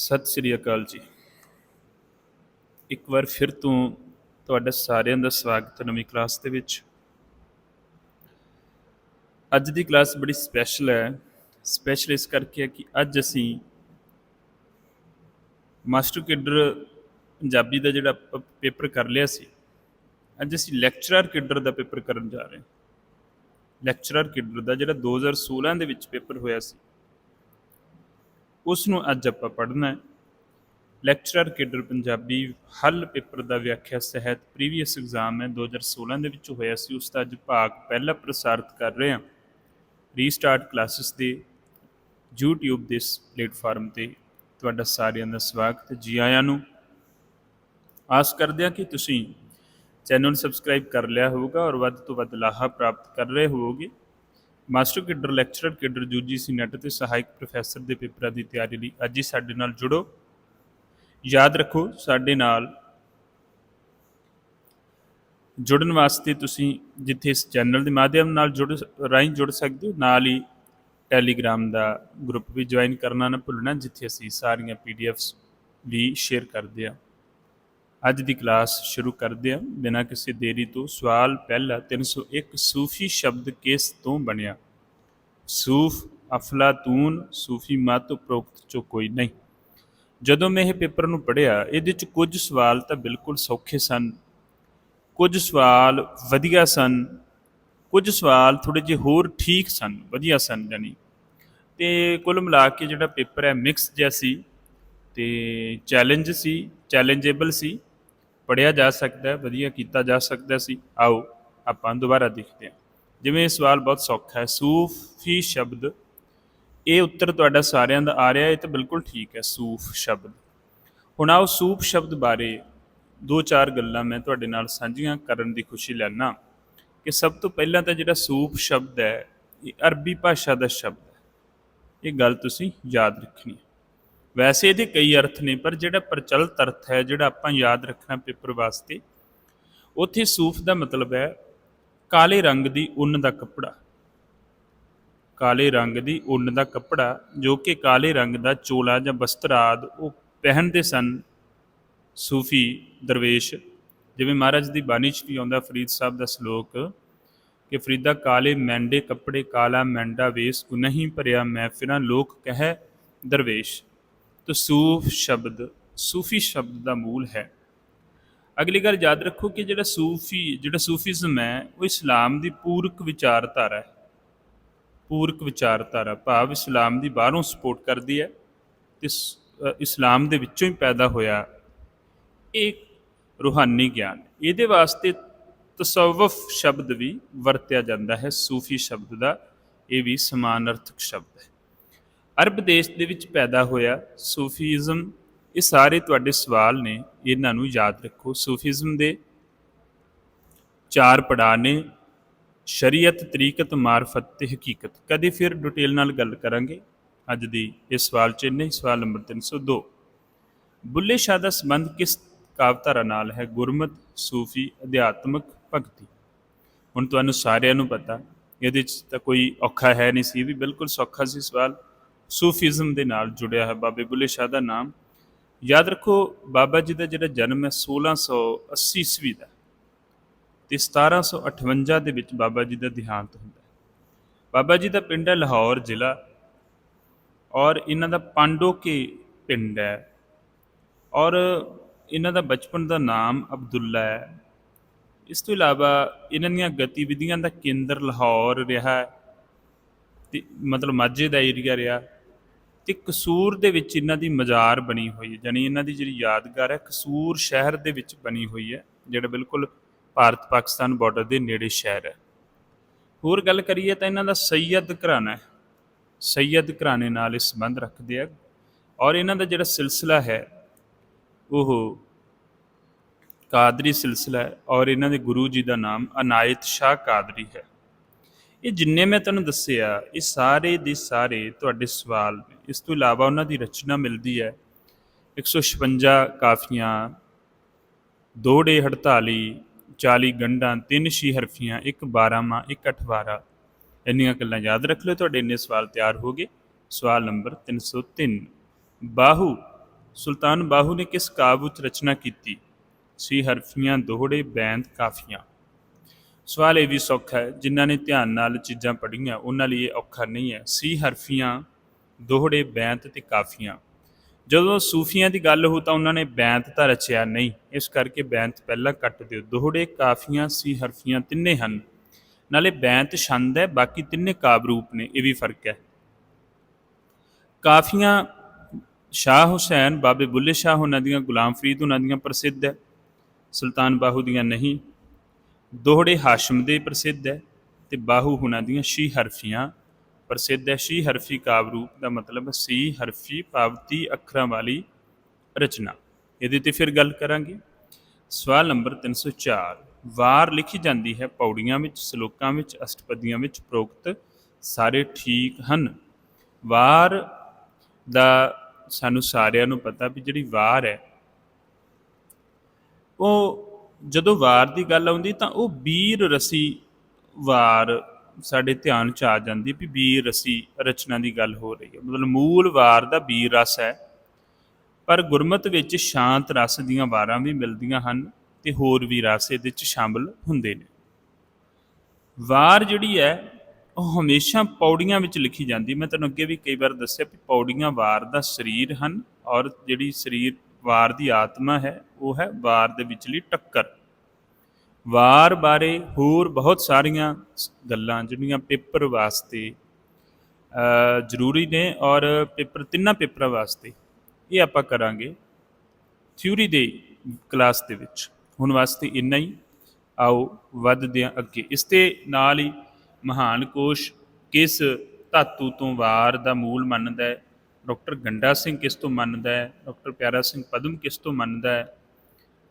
ਸਤਿ ਸ੍ਰੀ ਅਕਾਲ ਜੀ। ਇੱਕ ਵਾਰ ਫਿਰ ਤੋਂ ਤੁਹਾਡਾ ਸਾਰਿਆਂ ਦਾ ਸਵਾਗਤ ਹੈ ਨਵੀਂ ਕਲਾਸ ਦੇ ਵਿੱਚ। ਅੱਜ ਦੀ ਕਲਾਸ ਬੜੀ ਸਪੈਸ਼ਲ ਹੈ। ਸਪੈਸ਼ਲ ਇਸ ਕਰਕੇ ਹੈ ਕਿ ਅੱਜ ਅਸੀਂ ਮਾਸਟਰ ਕਿਡਰ ਪੰਜਾਬੀ ਦਾ ਜਿਹੜਾ ਪ- ਪੇਪਰ ਕਰ ਲਿਆ ਸੀ। ਅੱਜ ਅਸੀਂ ਲੈਕਚਰਰ ਕਿਡਰ ਦਾ ਪੇਪਰ ਕਰਨ ਜਾ ਰਹੇ ਹਾਂ। ਲੈਕਚਰਰ ਕਿਡਰ ਦਾ ਜਿਹੜਾ 2016 ਦੇ ਵਿੱਚ ਪੇਪਰ ਹੋਇਆ ਸੀ। ਉਸ ਨੂੰ ਅੱਜ ਆਪਾਂ ਪੜ੍ਹਨਾ ਹੈ। ਲੈਕਚਰਰ ਕਿਡਰ ਪੰਜਾਬੀ ਹੱਲ ਪੇਪਰ ਦਾ ਵਿਆਖਿਆ ਸਹਿਤ ਪ੍ਰੀਵੀਅਸ ਐਗਜ਼ਾਮ ਹੈ 2016 ਦੇ ਵਿੱਚ ਹੋਇਆ ਸੀ। ਉਸ ਦਾ ਅੱਜ ਭਾਗ ਪਹਿਲਾ ਪ੍ਰਸਾਰਿਤ ਕਰ ਰਹੇ ਹਾਂ। ਰੀਸਟਾਰਟ ਕਲਾਸਿਸ ਦੇ YouTube ਦੇ ਇਸ ਪਲੇਟਫਾਰਮ ਤੇ ਤੁਹਾਡਾ ਸਾਰਿਆਂ ਦਾ ਸਵਾਗਤ ਜੀ ਆਇਆਂ ਨੂੰ। ਆਸ ਕਰਦੇ ਹਾਂ ਕਿ ਤੁਸੀਂ ਚੈਨਲ ਸਬਸਕ੍ਰਾਈਬ ਕਰ ਲਿਆ ਹੋਵੇਗਾ ਔਰ ਵੱਧ ਤੋਂ ਵੱਧ ਲਾਹਾ ਪ੍ਰਾਪਤ ਕਰ ਰਹੇ ਹੋਵੋਗੇ। Master cadre, lecturer cadre UGC NET ਤੇ ਸਹਾਇਕ ਪ੍ਰੋਫੈਸਰ ਦੇ ਪੇਪਰਾਂ ਦੀ ਤਿਆਰੀ ਲਈ। ਅੱਜ ਹੀ ਸਾਡੇ ਨਾਲ ਜੁੜੋ। ਯਾਦ ਰੱਖੋ, ਸਾਡੇ ਨਾਲ ਜੁੜਨ ਵਾਸਤੇ ਤੁਸੀਂ ਜਿੱਥੇ ਇਸ ਚੈਨਲ ਦੇ ਮਾਧਿਅਮ ਨਾਲ ਜੁੜ ਰਾਹੀਂ ਜੁੜ ਸਕਦੇ ਹੋ, ਨਾਲ ਹੀ ਟੈਲੀਗ੍ਰਾਮ ਦਾ ਗਰੁੱਪ ਵੀ ਜੁਆਇਨ ਕਰਨਾ ਨਾ ਭੁੱਲਣਾ, ਜਿੱਥੇ ਅਸੀਂ ਸਾਰੀਆਂ ਪੀਡੀਐਫਸ ਵੀ ਸ਼ੇਅਰ ਕਰਦੇ ਹਾਂ। ਅੱਜ ਦੀ ਕਲਾਸ ਸ਼ੁਰੂ ਕਰਦੇ ਹਾਂ। ਬਿਨਾਂ ਕਿਸੇ ਦੇਰੀ ਤੋਂ ਸਵਾਲ ਪਹਿਲਾ 301 ਸੂਫੀ ਸ਼ਬਦ ਕਿਸ ਤੋਂ ਬਣਿਆ। ਸੂਫ ਅਫਲਾਤੂਨ ਸੂਫੀ ਮਤ ਉਪਰੋਕਤ ਚੋਂ ਕੋਈ ਨਹੀਂ। ਜਦੋਂ ਮੈਂ ਇਹ ਪੇਪਰ ਨੂੰ ਪੜ੍ਹਿਆ, ਇਹਦੇ ਚ ਕੁਝ ਸਵਾਲ ਤਾਂ ਬਿਲਕੁਲ ਸੌਖੇ ਸਨ। ਕੁਝ ਸਵਾਲ ਵਧੀਆ ਸਨ, ਕੁਝ ਸਵਾਲ ਥੋੜੇ ਜਿਹੇ ਹੋਰ ਠੀਕ ਸਨ, ਵਧੀਆ ਸਨ ਜਾਨੀ ਤੇ ਕੁੱਲ ਮਿਲਾ ਕੇ ਜਿਹੜਾ ਪੇਪਰ ਹੈ ਮਿਕਸ ਜਿਹਾ ਸੀ ਤੇ ਚੈਲੰਜ ਸੀ ਚੈਲੰਜੇਬਲ ਸੀ। ਪੜਿਆ ਜਾ ਸਕਦਾ ਹੈ, ਵਧੀਆ ਕੀਤਾ ਜਾ ਸਕਦਾ ਸੀ। ਆਓ, ਆਪਾਂ ਦੁਬਾਰਾ ਦੇਖਦੇ ਹਾਂ। ਜਿਵੇਂ ਇਹ ਸਵਾਲ ਬਹੁਤ ਸੌਖਾ ਹੈ, ਸੂਫੀ ਸ਼ਬਦ, ਇਹ ਉੱਤਰ ਤੁਹਾਡਾ ਸਾਰਿਆਂ ਦਾ ਆ ਰਿਹਾ, ਇਹ ਤਾਂ ਬਿਲਕੁਲ ਠੀਕ ਹੈ, ਸੂਫ ਸ਼ਬਦ। ਹੁਣ ਆਓ ਸੂਫ ਸ਼ਬਦ ਬਾਰੇ ਦੋ ਚਾਰ ਗੱਲਾਂ ਮੈਂ ਤੁਹਾਡੇ ਨਾਲ ਸਾਂਝੀਆਂ ਕਰਨ ਦੀ ਖੁਸ਼ੀ ਲੈਣਾ ਕਿ ਸਭ ਤੋਂ ਪਹਿਲਾਂ ਤਾਂ ਜਿਹੜਾ ਸੂਫ ਸ਼ਬਦ ਹੈ, ਇਹ ਅਰਬੀ ਭਾਸ਼ਾ ਦਾ ਸ਼ਬਦ ਹੈ। ਇਹ ਗੱਲ ਤੁਸੀਂ ਯਾਦ ਰੱਖਣੀ ਵੈਸੇ ਇਹਦੇ ਕਈ ਅਰਥ ਨੇ, ਪਰ ਜਿਹੜਾ ਪ੍ਰਚਲਿਤ ਅਰਥ ਹੈ, ਜਿਹੜਾ ਆਪਾਂ ਯਾਦ ਰੱਖਣਾ ਪੇਪਰ ਵਾਸਤੇ, ਉੱਥੇ ਸੂਫ ਦਾ ਮਤਲਬ ਹੈ ਕਾਲੇ ਰੰਗ ਦੀ ਉੱਨ ਦਾ ਕੱਪੜਾ। ਕਾਲੇ ਰੰਗ ਦੀ ਉੱਨ ਦਾ ਕੱਪੜਾ ਜੋ ਕਿ ਕਾਲੇ ਰੰਗ ਦਾ ਚੋਲਾ ਜਾਂ ਬਸਤਰ ਆਦ ਉਹ ਪਹਿਨਦੇ ਸਨ ਸੂਫੀ ਦਰਵੇਸ਼। ਜਿਵੇਂ ਮਹਾਰਾਜ ਦੀ ਬਾਣੀ 'ਚ ਵੀ ਆਉਂਦਾ, ਫਰੀਦ ਸਾਹਿਬ ਦਾ ਸ਼ਲੋਕ, ਕਿ ਫਰੀਦਾ ਕਾਲੇ ਮੈਂਡੇ ਕੱਪੜੇ, ਕਾਲਾ ਮੈਂਡਾ ਵੇਸ ਗੁਨਹੀਂ ਭਰਿਆ ਮੈਂ ਫਿਰਾਂ ਲੋਕ ਕਹੈ ਦਰਵੇਸ਼। ਤੋ ਸੂਫ ਸ਼ਬਦ, ਸੂਫੀ ਸ਼ਬਦ ਦਾ ਮੂਲ ਹੈ। ਅਗਲੀ ਗੱਲ ਯਾਦ ਰੱਖੋ ਕਿ ਜਿਹੜਾ ਸੂਫੀ, ਜਿਹੜਾ ਸੂਫੀਜ਼ਮ ਹੈ, ਉਹ ਇਸਲਾਮ ਦੀ ਪੂਰਕ ਵਿਚਾਰਧਾਰਾ ਹੈ। ਪੂਰਕ ਵਿਚਾਰਧਾਰਾ, ਭਾਵ ਇਸਲਾਮ ਦੀ ਬਾਹਰੋਂ ਸਪੋਰਟ ਕਰਦੀ ਹੈ ਤੇ ਇਸਲਾਮ ਦੇ ਵਿੱਚੋਂ ਹੀ ਪੈਦਾ ਹੋਇਆ ਇਹ ਰੂਹਾਨੀ ਗਿਆਨ ਇਹਦੇ ਵਾਸਤੇ ਤਸਵਫ ਸ਼ਬਦ ਵੀ ਵਰਤਿਆ ਜਾਂਦਾ ਹੈ, ਸੂਫੀ ਸ਼ਬਦ ਦਾ, ਇਹ ਵੀ ਸਮਾਨ ਅਰਥਕ ਸ਼ਬਦ ਹੈ। ਅਰਬ ਦੇਸ਼ ਦੇ ਵਿੱਚ ਪੈਦਾ ਹੋਇਆ ਸੂਫੀਜ਼ਮ ਇਹ ਸਾਰੇ ਤੁਹਾਡੇ ਸਵਾਲ ਨੇ, ਇਹਨਾਂ ਨੂੰ ਯਾਦ ਰੱਖੋ। ਸੂਫੀਜ਼ਮ ਦੇ ਚਾਰ ਪੜਾਅ ਨੇ, ਸ਼ਰੀਅਤ, ਤਰੀਕਤ, ਮਾਰਫਤ ਤੇ ਹਕੀਕਤ। ਕਦੇ ਫਿਰ ਡਿਟੇਲ ਨਾਲ ਗੱਲ ਕਰਾਂਗੇ। ਅੱਜ ਦੀ ਇਸ ਸਵਾਲ ਚ ਨਹੀਂ ਸਵਾਲ ਨੰਬਰ 302 ਬੁੱਲੇ ਸ਼ਾਹ ਦਾ ਸੰਬੰਧ ਕਿਸ ਕਾਵਤਾਰਾ ਨਾਲ ਹੈ? ਗੁਰਮਤ, ਸੂਫੀ, ਅਧਿਆਤਮਕ, ਭਗਤੀ। ਹੁਣ ਤੁਹਾਨੂੰ ਸਾਰਿਆਂ ਨੂੰ ਪਤਾ। ਇਹਦੇ ਚ ਤਾਂ ਕੋਈ ਔਖਾ ਹੈ ਨਹੀਂ ਸੀ। ਇਹ ਵੀ ਬਿਲਕੁਲ ਸੌਖਾ ਸੀ ਸਵਾਲ। ਸੂਫੀਜ਼ਮ ਦੇ ਨਾਲ ਜੁੜਿਆ ਹੈ ਬਾਬੇ ਬੁੱਲੇ ਸ਼ਾਹ ਦਾ ਨਾਮ। ਯਾਦ ਰੱਖੋ, ਬਾਬਾ ਜੀ ਦਾ ਜਿਹੜਾ ਜਨਮ ਹੈ 1680 ਈਸਵੀ ਦਾ ਤੇ 1758 ਦੇ ਵਿੱਚ ਬਾਬਾ ਜੀ ਦਾ ਦੇਹਾਂਤ ਹੁੰਦਾ ਹੈ। ਬਾਬਾ ਜੀ ਦਾ ਪਿੰਡ ਹੈ ਲਾਹੌਰ ਜ਼ਿਲ੍ਹਾ ਔਰ ਇਹਨਾਂ ਦਾ ਪਾਂਡੋਕੇ ਪਿੰਡ ਹੈ ਔਰ ਇਹਨਾਂ ਦਾ ਬਚਪਨ ਦਾ ਨਾਮ ਅਬਦੁੱਲਾ ਹੈ। ਇਸ ਤੋਂ ਇਲਾਵਾ ਇਹਨਾਂ ਦੀਆਂ ਗਤੀਵਿਧੀਆਂ ਦਾ ਕੇਂਦਰ ਲਾਹੌਰ ਰਿਹਾ ਹੈ ਤੇ ਮਤਲਬ ਮਾਝੇ ਦਾ ਏਰੀਆ ਰਿਹਾ। ਤੇ ਕਸੂਰ ਦੇ ਵਿੱਚ ਇਹਨਾਂ ਦੀ ਮਜ਼ਾਰ ਬਣੀ ਹੋਈ ਹੈ। ਯਾਨੀ ਇਹਨਾਂ ਦੀ ਜਿਹੜੀ ਯਾਦਗਾਰ ਹੈ, ਕਸੂਰ ਸ਼ਹਿਰ ਦੇ ਵਿੱਚ ਬਣੀ ਹੋਈ ਹੈ, ਜਿਹੜਾ ਬਿਲਕੁਲ ਭਾਰਤ ਪਾਕਿਸਤਾਨ ਬਾਰਡਰ ਦੇ ਨੇੜੇ ਸ਼ਹਿਰ ਹੈ। ਹੋਰ ਗੱਲ ਕਰੀਏ ਤਾਂ ਇਹਨਾਂ ਦਾ ਸੈਯਦ ਘਰਾਣਾ ਹੈ। ਸੈਯਦ ਘਰਾਣੇ ਨਾਲ ਇਹ ਸੰਬੰਧ ਰੱਖਦੇ ਆ ਔਰ ਇਹਨਾਂ ਦਾ ਜਿਹੜਾ ਸਿਲਸਿਲਾ ਹੈ, ਉਹ ਕਾਦਰੀ ਸਿਲਸਿਲਾ ਹੈ ਔਰ ਇਹਨਾਂ ਦੇ ਗੁਰੂ ਜੀ ਦਾ ਨਾਮ ਅਨਾਇਤ ਸ਼ਾਹ ਕਾਦਰੀ ਹੈ। ਇਹ ਜਿੰਨੇ ਮੈਂ ਤੁਹਾਨੂੰ ਦੱਸਿਆ, ਇਹ ਸਾਰੇ ਦੇ ਸਾਰੇ ਤੁਹਾਡੇ ਸਵਾਲ, ਇਸ ਤੋਂ ਇਲਾਵਾ ਉਹਨਾਂ ਦੀ ਰਚਨਾ ਮਿਲਦੀ ਹੈ। 156 ਕਾਫੀਆਂ ਦੋੜੇ 48 40 ਗੰਢਾਂ ਤਿੰਨ ਛੀ ਹਰਫੀਆਂ, ਇੱਕ 12 ਮਾ ਇੱਕ 18 ਇੰਨੀਆਂ ਗੱਲਾਂ ਯਾਦ ਰੱਖ ਲਓ, ਤੁਹਾਡੇ ਇੰਨੇ ਸਵਾਲ ਤਿਆਰ ਹੋ ਗਏ। ਸਵਾਲ ਨੰਬਰ 303 ਬਾਹੂ, ਸੁਲਤਾਨ ਬਾਹੂ ਨੇ ਕਿਸ ਕਾਵਿ ਵਿੱਚ ਰਚਨਾ ਕੀਤੀ? ਸੀ ਹਰਫੀਆਂ ਦੋਹੜੇ ਬੈਂਦ ਕਾਫੀਆਂ। ਸਵਾਲ ਇਹ ਵੀ ਸੌਖਾ ਹੈ, ਜਿਨ੍ਹਾਂ ਨੇ ਧਿਆਨ ਨਾਲ ਚੀਜ਼ਾਂ ਪੜ੍ਹੀਆਂ, ਉਹਨਾਂ ਲਈ ਇਹ ਔਖਾ ਨਹੀਂ ਹੈ। ਸੀ ਹਰਫੀਆਂ, ਦੋਹੜੇ, ਬੈਂਤ ਤੇ ਕਾਫੀਆਂ। ਜਦੋਂ ਸੂਫੀਆਂ ਦੀ ਗੱਲ ਹੋ ਤਾਂ ਉਹਨਾਂ ਨੇ ਬੈਂਤ ਤਾਂ ਰਚਿਆ ਨਹੀਂ। ਇਸ ਕਰਕੇ ਬੈਂਤ ਪਹਿਲਾਂ ਕੱਟ ਦਿਓ। ਦੋਹੜੇ, ਕਾਫੀਆਂ, ਸੀ ਹਰਫੀਆਂ ਤਿੰਨੇ ਹਨ। ਨਾਲੇ ਬੈਂਤ ਛੰਦ ਹੈ, ਬਾਕੀ ਤਿੰਨੇ ਕਾਵਿ ਰੂਪ ਨੇ, ਇਹ ਵੀ ਫ਼ਰਕ ਹੈ। ਕਾਫੀਆਂ, ਸ਼ਾਹ ਹੁਸੈਨ, ਬਾਬੇ ਬੁੱਲੇ ਸ਼ਾਹ, ਉਹਨਾਂ ਦੀਆਂ ਗੁਲਾਮ ਫਰੀਦ, ਉਹਨਾਂ ਦੀਆਂ ਪ੍ਰਸਿੱਧ ਹੈ। ਸੁਲਤਾਨ ਬਾਹੂ ਦੀਆਂ ਨਹੀਂ। ਦੋਹੜੇ ਹਾਸ਼ਮ ਦੇ ਪ੍ਰਸਿੱਧ ਹੈ ਤੇ ਬਾਹੂ ਹੁਣਾਂ ਦੀਆਂ ਸ਼ੀ ਹਰਫੀਆਂ ਪ੍ਰਸਿੱਧ ਹੈ। ਸ਼ੀ ਹਰਫੀ ਕਾਵਿ ਰੂਪ ਦਾ ਮਤਲਬ ਸੀ ਹਰਫੀ ਪਾਵਤੀ ਅੱਖਰਾਂ ਵਾਲੀ ਰਚਨਾ। ਇਹਦੇ ਤੇ ਫਿਰ ਗੱਲ ਕਰਾਂਗੇ। ਸਵਾਲ ਨੰਬਰ 304 ਵਾਰ ਲਿਖੀ ਜਾਂਦੀ ਹੈ, ਪੌੜੀਆਂ ਵਿੱਚ, ਸ਼ਲੋਕਾਂ ਵਿੱਚ, ਅਸ਼ਟਪਦੀਆਂ ਵਿੱਚ ਪ੍ਰੋਕਤ ਸਾਰੇ ਠੀਕ ਹਨ। ਵਾਰ ਦਾ ਸਾਨੂੰ ਸਾਰਿਆਂ ਨੂੰ ਪਤਾ ਵੀ ਜਿਹੜੀ ਵਾਰ ਹੈ, ਉਹ ਜਦੋਂ ਵਾਰ ਦੀ ਗੱਲ ਆਉਂਦੀ ਤਾਂ ਉਹ ਵੀਰ ਰਸੀ ਵਾਰ ਸਾਡੇ ਧਿਆਨ ਚ ਆ ਜਾਂਦੀ ਵੀ ਵੀਰ ਰਸੀ ਰਚਨਾ ਦੀ ਗੱਲ ਹੋ ਰਹੀ ਹੈ। ਮਤਲਬ ਮੂਲ ਵਾਰ ਦਾ ਵੀਰ ਰਸ ਹੈ, ਪਰ ਗੁਰਮਤ ਵਿੱਚ ਸ਼ਾਂਤ ਰਸ ਦੀਆਂ ਵਾਰਾਂ ਵੀ ਮਿਲਦੀਆਂ ਹਨ ਤੇ ਹੋਰ ਵੀ ਰਸ ਇਹਦੇ ਵਿੱਚ ਸ਼ਾਮਲ ਹੁੰਦੇ ਨੇ। ਵਾਰ ਜਿਹੜੀ ਹੈ, ਉਹ ਹਮੇਸ਼ਾ ਪੌੜੀਆਂ ਵਿੱਚ ਲਿਖੀ ਜਾਂਦੀ ਮੈਂ ਤੁਹਾਨੂੰ ਅੱਗੇ ਵੀ ਕਈ ਵਾਰ ਦੱਸਿਆ ਵੀ ਪੌੜੀਆਂ ਵਾਰ ਦਾ ਸਰੀਰ ਹਨ ਔਰ ਜਿਹੜੀ ਸਰੀਰ ਵਾਰ ਦੀ ਆਤਮਾ ਹੈ, ਉਹ ਹੈ ਵਾਰ ਦੇ ਵਿਚਲੀ ਟੱਕਰ। ਵਾਰ ਬਾਰੇ ਹੋਰ ਬਹੁਤ ਸਾਰੀਆਂ ਗੱਲਾਂ ਜਿਹੜੀਆਂ ਪੇਪਰ ਵਾਸਤੇ ਜ਼ਰੂਰੀ ਨੇ ਔਰ ਪੇਪਰ, ਤਿੰਨਾਂ ਪੇਪਰਾਂ ਵਾਸਤੇ ਇਹ ਆਪਾਂ ਕਰਾਂਗੇ ਥਿਊਰੀ ਦੇ ਕਲਾਸ ਦੇ ਵਿੱਚ। ਹੁਣ ਵਾਸਤੇ ਇੰਨਾ ਹੀ। ਆਓ ਵੱਧਦੇ ਹਾਂ ਅੱਗੇ। ਇਸ ਦੇ ਨਾਲ ਹੀ ਮਹਾਨ ਕੋਸ਼ ਕਿਸ ਧਾਤੂ ਤੋਂ ਵਾਰ ਦਾ ਮੂਲ ਮੰਨਦਾ ਹੈ? ਡਾਕਟਰ ਗੰਡਾ ਸਿੰਘ ਕਿਸ ਤੋਂ ਮੰਨਦਾ ਹੈ? ਡਾਕਟਰ ਪਿਆਰਾ ਸਿੰਘ ਪਦਮ ਕਿਸ ਤੋਂ ਮੰਨਦਾ ਹੈ?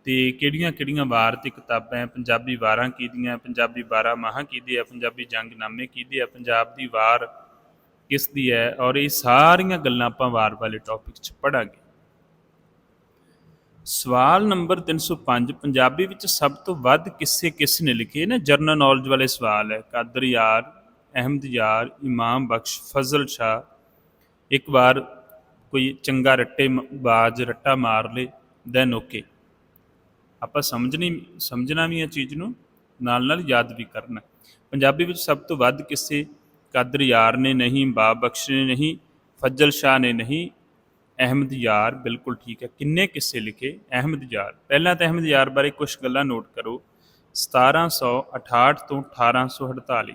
ਤੇ ਕਿਹੜੀਆਂ-ਕਿਹੜੀਆਂ ਵਾਰ ਤੇ ਕਿਤਾਬਾਂ ਪੰਜਾਬੀ ਵਾਰਾਂ ਕਿਹਦੀਆਂ ਪੰਜਾਬੀ ਵਾਰਾਂ ਮਾਹਾਂ ਕਿਹਦੇ ਆ ਪੰਜਾਬੀ ਜੰਗਨਾਮੇ ਕਿਹਦੇ ਆ ਪੰਜਾਬ ਦੀ ਵਾਰ ਕਿਸ ਦੀ ਹੈ? ਔਰ ਇਹ ਸਾਰੀਆਂ ਗੱਲਾਂ ਆਪਾਂ ਵਾਰ ਵਾਲੇ ਟੌਪਿਕ 'ਚ ਪੜਾਂਗੇ ਸਵਾਲ ਨੰਬਰ 305 ਪੰਜਾਬੀ ਵਿੱਚ ਸਭ ਤੋਂ ਵੱਧ ਕਿੱਸੇ ਕਿਸ ਨੇ ਲਿਖੇ? ਨਾ ਜਰਨਲ ਨੌਲੇਜ ਵਾਲੇ ਸਵਾਲ ਹੈ। ਕਾਦਰ ਯਾਰ, ਅਹਿਮਦ ਯਾਰ, ਇਮਾਮ ਬਖਸ਼, ਫਜ਼ਲ ਸ਼ਾਹ ਇੱਕ ਵਾਰ ਕੋਈ ਚੰਗਾ ਰੱਟੇ ਮ- ਬਾਜ਼ ਰੱਟਾ ਮਾਰ ਲੇ ਦੈਨ ਓਕੇ ਆਪਾਂ ਸਮਝਣੀ, ਸਮਝਣਾ ਵੀ ਇਹ ਚੀਜ਼ ਨੂੰ, ਨਾਲ ਨਾਲ ਯਾਦ ਵੀ ਕਰਨਾ। ਪੰਜਾਬੀ ਵਿੱਚ ਸਭ ਤੋਂ ਵੱਧ ਕਿੱਸੇ ਕਾਦਰ ਯਾਰ ਨੇ ਨਹੀਂ ਬਾਬ ਬਖਸ਼ ਨੇ ਨਹੀਂ, ਫਜ਼ਲ ਸ਼ਾਹ ਨੇ ਨਹੀਂ, ਅਹਿਮਦ ਯਾਰ ਬਿਲਕੁਲ ਠੀਕ ਹੈ। ਕਿੰਨੇ ਕਿੱਸੇ ਲਿਖੇ? ਅਹਿਮਦ ਯਾਰ। ਪਹਿਲਾਂ ਤਾਂ ਅਹਿਮਦ ਯਾਰ ਬਾਰੇ ਕੁਝ ਗੱਲਾਂ ਨੋਟ ਕਰੋ। 1768 ਤੋਂ 1848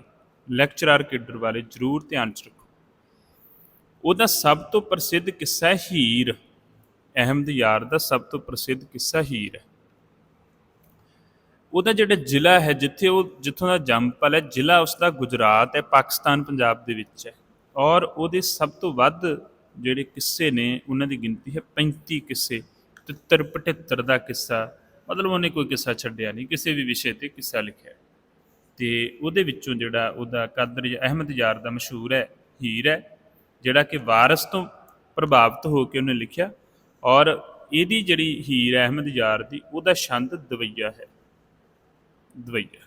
ਲੈਕਚਰਰ ਕਿਡਰ ਵਾਲੇ ਜ਼ਰੂਰ ਧਿਆਨ ਚ ਰੱਖੋ। ਉਹਦਾ ਸਭ ਤੋਂ ਪ੍ਰਸਿੱਧ ਕਿੱਸਾ ਹੀਰ ਅਹਿਮਦ ਯਾਰ ਦਾ ਸਭ ਤੋਂ ਪ੍ਰਸਿੱਧ ਕਿੱਸਾ ਹੀਰ ਹੈ। ਉਹਦਾ ਜਿਹੜਾ ਜ਼ਿਲ੍ਹਾ ਹੈ, ਜਿੱਥੇ ਉਹ, ਜਿੱਥੋਂ ਦਾ ਜੰਮਪਲ ਹੈ, ਜ਼ਿਲ੍ਹਾ ਉਸਦਾ ਗੁਜਰਾਤ ਹੈ, ਪਾਕਿਸਤਾਨ, ਪੰਜਾਬ ਦੇ ਵਿੱਚ ਹੈ। ਔਰ ਉਹਦੇ ਸਭ ਤੋਂ ਵੱਧ ਜਿਹੜੇ ਕਿੱਸੇ ਨੇ, ਉਹਨਾਂ ਦੀ ਗਿਣਤੀ ਹੈ 35 ਕਿੱਸੇ 73 75 ਦਾ ਕਿੱਸਾ। ਮਤਲਬ ਉਹਨੇ ਕੋਈ ਕਿੱਸਾ ਛੱਡਿਆ ਨਹੀਂ, ਕਿਸੇ ਵੀ ਵਿਸ਼ੇ ਤੇ ਕਿੱਸਾ ਲਿਖਿਆ ਹੈ। ਤੇ ਉਹਦੇ ਵਿੱਚੋਂ ਜਿਹੜਾ ਉਹਦਾ ਕਾਦਰ ਅਹਿਮਦ ਯਾਰ ਦਾ ਮਸ਼ਹੂਰ ਹੈ, ਹੀਰ ਹੈ। ਜਿਹੜਾ ਕਿ ਵਾਰਸ ਤੋਂ ਪ੍ਰਭਾਵਿਤ ਹੋ ਕੇ ਉਹਨੇ ਲਿਖਿਆ ਔਰ ਇਹਦੀ ਜਿਹੜੀ ਹੀਰ ਅਹਿਮਦ ਯਾਰ ਦੀ, ਉਹਦਾ ਛੰਦ ਦਵਈਆ ਹੈ। ਦਵਈਆ।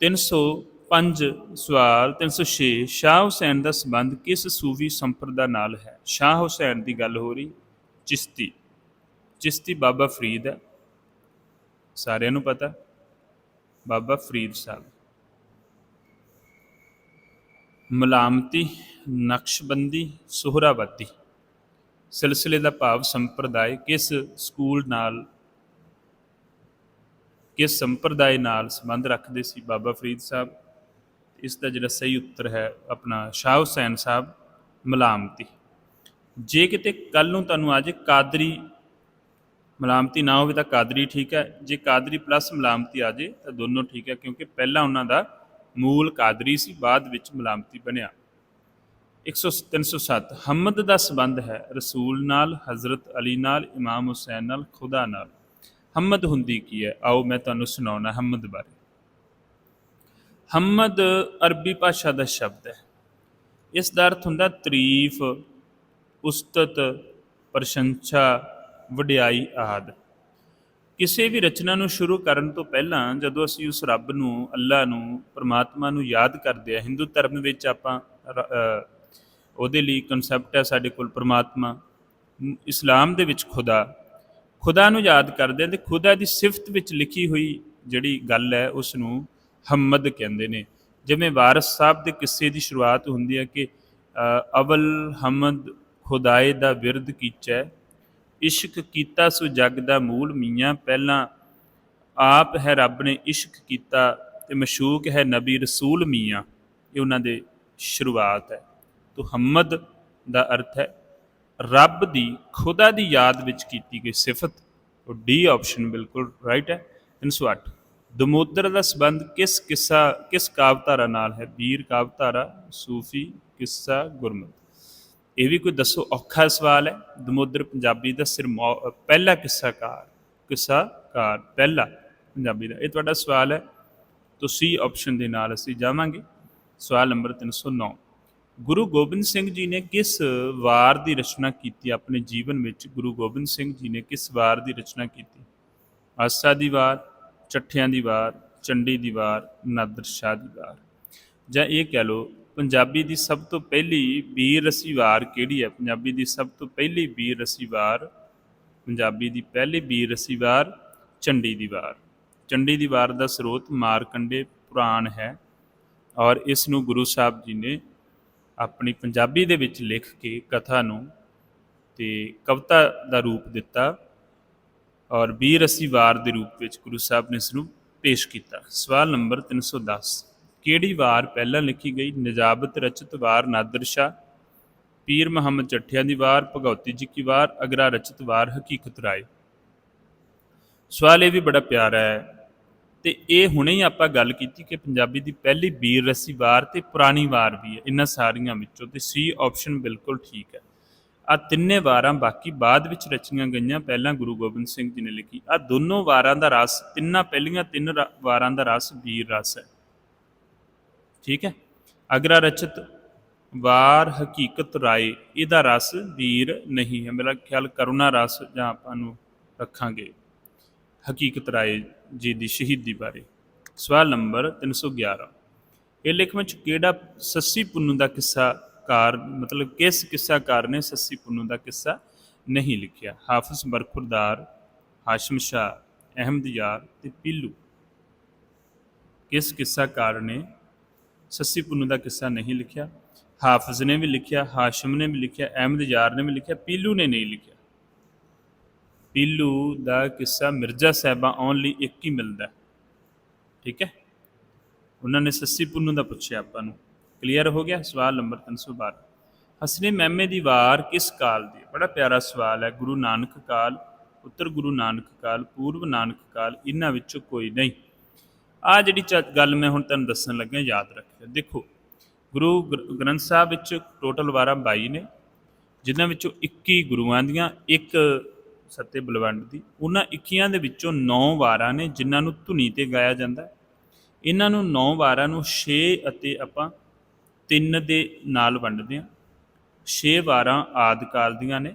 305 ਸਵਾਲ 306 ਸ਼ਾਹ ਹੁਸੈਨ ਦਾ ਸੰਬੰਧ ਕਿਸ ਸੂਫੀ ਸੰਪਰਦਾ ਨਾਲ ਹੈ? ਸ਼ਾਹ ਹੁਸੈਨ ਦੀ ਗੱਲ ਹੋ ਰਹੀ, ਚਿਸ਼ਤੀ। ਚਿਸ਼ਤੀ ਬਾਬਾ ਫਰੀਦ ਹੈ। ਸਾਰਿਆਂ ਨੂੰ ਪਤਾ, ਬਾਬਾ ਫਰੀਦ ਸਾਹਿਬ। ਮਲਾਮਤੀ, ਨਕਸ਼ਬੰਦੀ ਸੁਹਰਾਵਤੀ ਸਿਲਸਿਲੇ ਦਾ ਭਾਵ ਸੰਪਰਦਾਇ ਕਿਸ ਸਕੂਲ ਨਾਲ, ਕਿਸ ਸੰਪਰਦਾਇ ਨਾਲ ਸੰਬੰਧ ਰੱਖਦੇ ਸੀ? ਬਾਬਾ ਫਰੀਦ ਸਾਹਿਬ, ਇਸ ਦਾ ਜਿਹੜਾ ਸਹੀ ਉੱਤਰ ਹੈ ਆਪਣਾ ਸ਼ਾਹ ਹੁਸੈਨ ਸਾਹਿਬ, ਮਲਾਮਤੀ। ਜੇ ਕਿਤੇ ਕੱਲ ਨੂੰ ਤੁਹਾਨੂੰ ਆ ਜੇ ਕਾਦਰੀ ਮਲਾਮਤੀ ਨਾ ਹੋਵੇ ਤਾਂ ਕਾਦਰੀ ਠੀਕ ਹੈ, ਜੇ ਕਾਦਰੀ ਪਲੱਸ ਮਲਾਮਤੀ ਆ ਜੇ ਤਾਂ ਦੋਨੋਂ ਠੀਕ ਹੈ, ਕਿਉਂਕਿ ਪਹਿਲਾਂ ਉਹਨਾਂ ਦਾ ਮੂਲ ਕਾਦਰੀ ਸੀ, ਬਾਅਦ ਵਿੱਚ ਮਲਾਮਤੀ ਬਣਿਆ। 100 307 ਹਮਦ ਦਾ ਸੰਬੰਧ ਹੈ ਰਸੂਲ ਨਾਲ, ਹਜ਼ਰਤ ਅਲੀ ਨਾਲ, ਇਮਾਮ ਹੁਸੈਨ ਨਾਲ, ਖੁਦਾ ਨਾਲ। ਹਮਦ ਹੁੰਦੀ ਕੀ ਹੈ? ਆਓ ਮੈਂ ਤੁਹਾਨੂੰ ਸੁਣਾਉਣਾ ਹਮਦ ਬਾਰੇ। ਹਮਦ ਅਰਬੀ ਭਾਸ਼ਾ ਦਾ ਸ਼ਬਦ ਹੈ। ਇਸ ਦਾ ਅਰਥ ਹੁੰਦਾ ਤਾਰੀਫ, ਉਸਤਤ, ਪ੍ਰਸ਼ੰਸਾ, ਵਡਿਆਈ ਆਦਿ। ਕਿਸੇ ਵੀ ਰਚਨਾ ਨੂੰ ਸ਼ੁਰੂ ਕਰਨ ਤੋਂ ਪਹਿਲਾਂ ਜਦੋਂ ਅਸੀਂ ਉਸ ਰੱਬ ਨੂੰ, ਅੱਲਾ ਨੂੰ, ਪਰਮਾਤਮਾ ਨੂੰ ਯਾਦ ਕਰਦੇ ਆ, ਹਿੰਦੂ ਧਰਮ ਵਿੱਚ ਆਪਾਂ ਉਹਦੇ ਲਈ ਕਨਸੈਪਟ ਹੈ ਸਾਡੇ ਕੋਲ ਪਰਮਾਤਮਾ ਇਸਲਾਮ ਦੇ ਵਿੱਚ ਖੁਦਾ। ਖੁਦਾ ਨੂੰ ਯਾਦ ਕਰਦੇ ਆ ਤੇ ਖੁਦਾ ਦੀ ਸਿਫਤ ਵਿੱਚ ਲਿਖੀ ਹੋਈ ਜਿਹੜੀ ਗੱਲ ਹੈ ਉਸ ਨੂੰ ਹਮਦ ਕਹਿੰਦੇ ਨੇ। ਜਿਵੇਂ ਵਾਰਿਸ ਸਾਹਿਬ ਦੇ ਕਿੱਸੇ ਦੀ ਸ਼ੁਰੂਆਤ ਹੁੰਦੀ ਹੈ ਕਿ ਅਵਲ ਹਮਦ ਖੁਦਾਏ ਦਾ ਵਿਰਦ ਕੀਚੈ ਇਸ਼ਕ ਕੀਤਾ ਸੋ ਜਗ ਦਾ ਮੂਲ ਮੀਆਂ। ਪਹਿਲਾਂ ਆਪ ਹੈ ਰੱਬ ਨੇ ਇਸ਼ਕ ਕੀਤਾ ਤੇ ਮਸ਼ੂਕ ਹੈ ਨਬੀ ਰਸੂਲ ਮੀਆਂ। ਇਹ ਉਹਨਾਂ ਦੇ ਸ਼ੁਰੂਆਤ ਹੈ। ਤੋ ਦਾ ਅਰਥ ਹੈ, ਰੱਬ ਦੀ, ਖੁਦਾ ਦੀ ਯਾਦ ਵਿੱਚ ਕੀਤੀ ਗਈ ਸਿਫਤ। ਉਹ ਡੀ ਆਪਸ਼ਨ ਬਿਲਕੁਲ ਰਾਈਟ ਹੈ। 308 ਦਮੋਦਰ ਦਾ ਸੰਬੰਧ ਕਿਸ ਕਿੱਸਾ, ਕਿਸ ਕਾਵਧਾਰਾ ਨਾਲ ਹੈ? ਵੀਰ ਕਾਵਧਾਰਾ, ਸੂਫੀ ਕਿੱਸਾ, ਗੁਰਮਤਿ। ਇਹ ਵੀ ਕੋਈ ਦੱਸੋ ਔਖਾ ਸਵਾਲ ਹੈ? ਦਮੋਦਰ ਪੰਜਾਬੀ ਦਾ ਸਿਰ ਪਹਿਲਾ ਕਿੱਸਾਕਾਰ ਕਿੱਸਾਕਾਰ ਪਹਿਲਾ ਪੰਜਾਬੀ ਦਾ। ਇਹ ਤੁਹਾਡਾ ਸਵਾਲ ਹੈ? ਤੋ ਸੀ ਆਪਸ਼ਨ ਦੇ ਨਾਲ ਅਸੀਂ ਜਾਵਾਂਗੇ। ਸਵਾਲ ਨੰਬਰ 309 ਗੁਰੂ ਗੋਬਿੰਦ ਸਿੰਘ ਜੀ ਨੇ ਕਿਸ ਵਾਰ ਦੀ ਰਚਨਾ ਕੀਤੀ? ਆਪਣੇ ਜੀਵਨ ਵਿੱਚ ਗੁਰੂ ਗੋਬਿੰਦ ਸਿੰਘ ਜੀ ਨੇ ਕਿਸ ਵਾਰ ਦੀ ਰਚਨਾ ਕੀਤੀ? ਆਸਾ ਦੀ ਵਾਰ, ਚੱਠਿਆਂ ਦੀ ਵਾਰ, ਚੰਡੀ ਦੀ ਵਾਰ, ਨਾਦਰ ਸ਼ਾਹ ਦੀ ਵਾਰ। ਜਾਂ ਇਹ ਕਹਿ ਲਓ ਪੰਜਾਬੀ ਦੀ ਸਭ ਤੋਂ ਪਹਿਲੀ ਵੀਰ ਰਸੀ ਵਾਰ ਕਿਹੜੀ ਹੈ? ਪੰਜਾਬੀ ਦੀ ਸਭ ਤੋਂ ਪਹਿਲੀ ਵੀਰ ਰਸੀ ਵਾਰ ਪੰਜਾਬੀ ਦੀ ਪਹਿਲੀ ਵੀਰ ਰਸੀ ਵਾਰ ਚੰਡੀ ਦੀ ਵਾਰ। ਚੰਡੀ ਦੀ ਵਾਰ ਦਾ ਸਰੋਤ ਮਾਰਕੰਡੇ ਪੁਰਾਣ ਹੈ ਔਰ ਇਸ ਨੂੰ ਗੁਰੂ ਸਾਹਿਬ ਜੀ ਨੇ ਆਪਣੀ ਪੰਜਾਬੀ ਦੇ ਵਿੱਚ ਲਿਖ ਕੇ ਕਥਾ ਨੂੰ ਤੇ ਕਵਿਤਾ ਦਾ ਰੂਪ ਦਿੱਤਾ ਔਰ ਵੀਰ ਅਸੀਂ ਵਾਰ ਦੇ ਰੂਪ ਵਿੱਚ ਗੁਰੂ ਸਾਹਿਬ ਨੇ ਇਸ ਨੂੰ ਪੇਸ਼ ਕੀਤਾ। ਸਵਾਲ ਨੰਬਰ 310 ਕਿਹੜੀ ਵਾਰ ਪਹਿਲਾਂ ਲਿਖੀ ਗਈ ਨਜਾਬਤ ਰਚਿਤ ਵਾਰ ਨਾਦਰ ਸ਼ਾਹ? ਪੀਰ ਮੁਹੰਮਦ ਚੱਠਿਆਂ ਦੀ ਵਾਰ, ਭਗਉਤੀ ਜੀ ਕੀ ਵਾਰ, ਅਗਰਾ ਰਚਿਤ ਵਾਰ, ਹਕੀਕਤ ਰਾਏ। ਸਵਾਲ ਇਹ ਵੀ ਬੜਾ ਪਿਆਰਾ ਹੈ ਤੇ ਇਹ ਹੁਣੇ ਹੀ ਆਪਾਂ ਗੱਲ ਕੀਤੀ ਕਿ ਪੰਜਾਬੀ ਦੀ ਪਹਿਲੀ ਵੀਰ ਰਸੀ ਵਾਰ ਤੇ ਪੁਰਾਣੀ ਵਾਰ ਵੀ ਹੈ, ਇਹਨਾਂ ਸਾਰੀਆਂ ਵਿੱਚੋਂ ਤੇ ਸੀ ਆਪਸ਼ਨ ਬਿਲਕੁਲ ਠੀਕ ਹੈ। ਆ ਤਿੰਨੇ ਵਾਰਾਂ ਬਾਕੀ ਬਾਅਦ ਵਿੱਚ ਰਚੀਆਂ ਗਈਆਂ, ਪਹਿਲਾਂ ਗੁਰੂ ਗੋਬਿੰਦ ਸਿੰਘ ਜੀ ਨੇ ਲਿਖੀ। ਆ ਦੋਨੋਂ ਵਾਰਾਂ ਦਾ ਰਸ, ਤਿੰਨਾਂ ਪਹਿਲੀਆਂ ਤਿੰਨ ਰਾ- ਵਾਰਾਂ ਦਾ ਰਸ ਵੀਰ ਰਸ ਹੈ। ਠੀਕ ਹੈ? ਅਗਰਾ ਰਚਿਤ ਵਾਰ ਹਕੀਕਤ ਰਾਏ, ਇਹਦਾ ਰਸ ਵੀਰ ਨਹੀਂ ਹੈ। ਮੇਰਾ ਖਿਆਲ ਕਰੁਣਾ ਰਸ ਜਾਂ ਆਪਾਂ ਨੂੰ ਰੱਖਾਂਗੇ ਹਕੀਕਤ ਰਾਏ ਜੀ ਦੀ ਸ਼ਹੀਦੀ ਬਾਰੇ। ਸਵਾਲ ਨੰਬਰ 311 ਇਹ ਲੇਖ ਵਿੱਚ ਕਿਹੜਾ ਸੱਸੀ ਪੁੰਨੂ ਦਾ ਕਿੱਸਾ ਕਾਰ, ਮਤਲਬ ਕਿਸ ਕਿੱਸਾਕਾਰ ਨੇ ਸੱਸੀ ਪੁੰਨੂ ਦਾ ਕਿੱਸਾ ਨਹੀਂ ਲਿਖਿਆ? ਹਾਫਿਜ਼ ਬਰਖੁਰਦਾਰ, ਹਾਸ਼ਮ ਸ਼ਾਹ, ਅਹਿਮਦ ਯਾਰ ਤੇ ਪੀਲੂ। ਕਿਸ ਕਿੱਸਾਕਾਰ ਨੇ ਸੱਸੀ ਪੁੰਨੂ ਦਾ ਕਿੱਸਾ ਨਹੀਂ ਲਿਖਿਆ, ਹਾਫਿਜ਼ ਨੇ ਵੀ ਲਿਖਿਆ, ਹਾਸ਼ਮ ਨੇ ਵੀ ਲਿਖਿਆ, ਅਹਿਮਦ ਯਾਰ ਨੇ ਵੀ ਲਿਖਿਆ, ਪੀਲੂ ਨੇ ਨਹੀਂ ਲਿਖਿਆ। ਪੀਲੂ ਦਾ ਕਿੱਸਾ ਮਿਰਜ਼ਾ ਸਾਹਿਬਾਂ ਆਉਣ ਲਈ ਇੱਕ ਹੀ ਮਿਲਦਾ ਠੀਕ ਹੈ? ਉਹਨਾਂ ਨੇ ਸੱਸੀ ਪੁੰਨੂ ਦਾ ਪੁੱਛਿਆ ਆਪਾਂ ਨੂੰ। ਕਲੀਅਰ ਹੋ ਗਿਆ? ਸਵਾਲ ਨੰਬਰ 312 ਹਸਨੇ ਮਹਿਮੇ ਦੀ ਵਾਰ ਕਿਸ ਕਾਲ ਦੀ? ਬੜਾ ਪਿਆਰਾ ਸਵਾਲ ਹੈ। ਗੁਰੂ ਨਾਨਕ ਕਾਲ ਉੱਤਰ ਗੁਰੂ ਨਾਨਕ ਕਾਲ, ਪੂਰਵ ਨਾਨਕ ਕਾਲ, ਇਹਨਾਂ ਵਿੱਚੋਂ ਕੋਈ ਨਹੀਂ। ਆ ਜਿਹੜੀ ਚ- ਗੱਲ ਮੈਂ ਹੁਣ ਤੁਹਾਨੂੰ ਦੱਸਣ ਲੱਗਾ ਯਾਦ ਰੱਖ ਦੇਖੋ, ਗੁਰੂ ਗ੍ਰੰਥ ਸਾਹਿਬ ਵਿੱਚ ਟੋਟਲ ਵਾਰਾਂ 22 ਨੇ, ਜਿਨ੍ਹਾਂ ਵਿੱਚੋਂ 21 ਗੁਰੂਆਂ ਦੀਆਂ, ਇੱਕ ਸੱਤੇ ਬਲਵੰਡ ਦੀ, ਉਹਨਾਂ 21 ਦੇ ਵਿੱਚੋਂ 9 ਵਾਰਾਂ ਨੇ ਜਿਨ੍ਹਾਂ ਨੂੰ ਧੁਨੀ ਤੇ ਗਾਇਆ ਜਾਂਦਾ ਇਹਨਾਂ ਨੂੰ 9 ਵਾਰਾਂ ਨੂੰ 6 ਅਤੇ ਆਪਾਂ 3 ਦੇ ਨਾਲ ਵੰਡਦੇ ਹਾਂ। 6 ਵਾਰਾਂ ਆਦਿ ਕਾਲ ਦੀਆਂ ਨੇ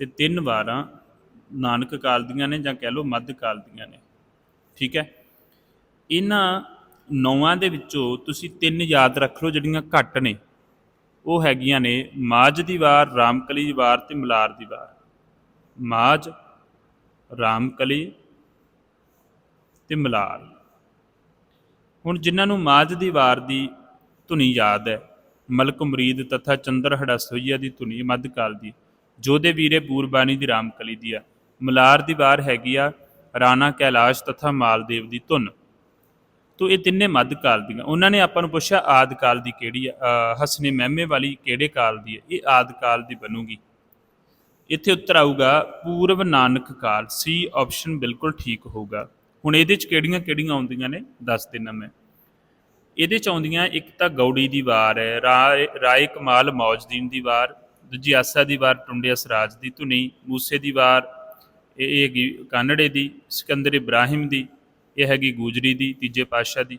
ਤੇ 3 ਵਾਰਾਂ ਨਾਨਕ ਕਾਲ ਦੀਆਂ ਨੇ ਜਾਂ ਕਹਿ ਲਓ ਮੱਧ ਕਾਲ ਦੀਆਂ ਨੇ। ਠੀਕ ਹੈ? ਇਹਨਾਂ ਨੌਵਾਂ ਦੇ ਵਿੱਚੋਂ ਤੁਸੀਂ ਤਿੰਨ ਯਾਦ ਰੱਖ ਲਓ ਜਿਹੜੀਆਂ ਘੱਟ ਨੇ। ਉਹ ਹੈਗੀਆਂ ਨੇ ਮਾਝ ਦੀ ਵਾਰ, ਰਾਮਕਲੀ ਦੀ ਵਾਰ ਤੇ ਮਲਾਰ ਦੀ ਵਾਰ। ਮਾਝ, ਰਾਮਕਲੀ ਤੇ ਮਲਾਰ। ਹੁਣ ਜਿਨ੍ਹਾਂ ਨੂੰ ਮਾਝ ਦੀ ਵਾਰ ਦੀ ਧੁਨੀ ਯਾਦ ਹੈ, ਮਲਕ ਮੁਰੀਦ ਤਥਾ ਚੰਦਰ ਸੋਈਆ ਦੀ ਧੁਨੀ, ਮੱਧਕਾਲ ਦੀ ਜੋਦੇ ਵੀਰੇ ਪੂਰਬਾਣੀ ਦੀ ਰਾਮਕਲੀ ਦੀ ਆ। ਮਲਾਰ ਦੀ ਵਾਰ ਹੈਗੀ ਆ ਰਾਣਾ ਕੈਲਾਸ਼ ਤਥਾ ਮਾਲਦੇਵ ਦੀ ਧੁਨ। ਤੋ ਇਹ ਤਿੰਨੇ ਮੱਧ ਕਾਲ ਦੀਆਂ। ਉਹਨਾਂ ਨੇ ਆਪਾਂ ਨੂੰ ਪੁੱਛਿਆ ਆਦ ਕਾਲ ਦੀ ਕਿਹੜੀ ਆ? ਅਹ ਹਸਨੇ ਮਹਿਮੇ ਵਾਲੀ ਕਿਹੜੇ ਕਾਲ ਦੀ ਹੈ? ਇਹ ਆਦ ਕਾਲ ਦੀ ਬਣੂਗੀ। ਇੱਥੇ ਉੱਤਰ ਆਊਗਾ, ਪੂਰਵ ਨਾਨਕ ਕਾਲ, ਸੀ ਆਪਸ਼ਨ ਬਿਲਕੁਲ ਠੀਕ ਹੋਊਗਾ। ਹੁਣ ਇਹਦੇ ਚ ਕਿਹੜੀਆਂ ਕਿਹੜੀਆਂ ਆਉਂਦੀਆਂ ਨੇ? ਦੱਸ ਦਿੰਦਾ ਮੈਂ। ਇਹਦੇ ਚ ਆਉਂਦੀਆਂ, ਇੱਕ ਤਾਂ ਗੌੜੀ ਦੀ ਵਾਰ ਹੈ, ਰਾਏ ਰਾਏ ਕਮਾਲ ਮੌਜਦੀਨ ਦੀ ਵਾਰ, ਦੂਜੀ ਆਸਾ ਦੀ ਵਾਰ, ਟੁੰਡੇ ਅਸਰਾਜ ਦੀ ਧੁਨੀ, ਮੂਸੇ ਦੀ ਵਾਰ, ਇਹ ਹੈਗੀ ਕਾਨੜੇ ਦੀ, ਸਿਕੰਦਰ ਇਬਰਾਹਿਮ ਦੀ ਇਹ ਹੈਗੀ ਗੂਜਰੀ ਦੀ, ਤੀਜੇ ਪਾਤਸ਼ਾਹ ਦੀ,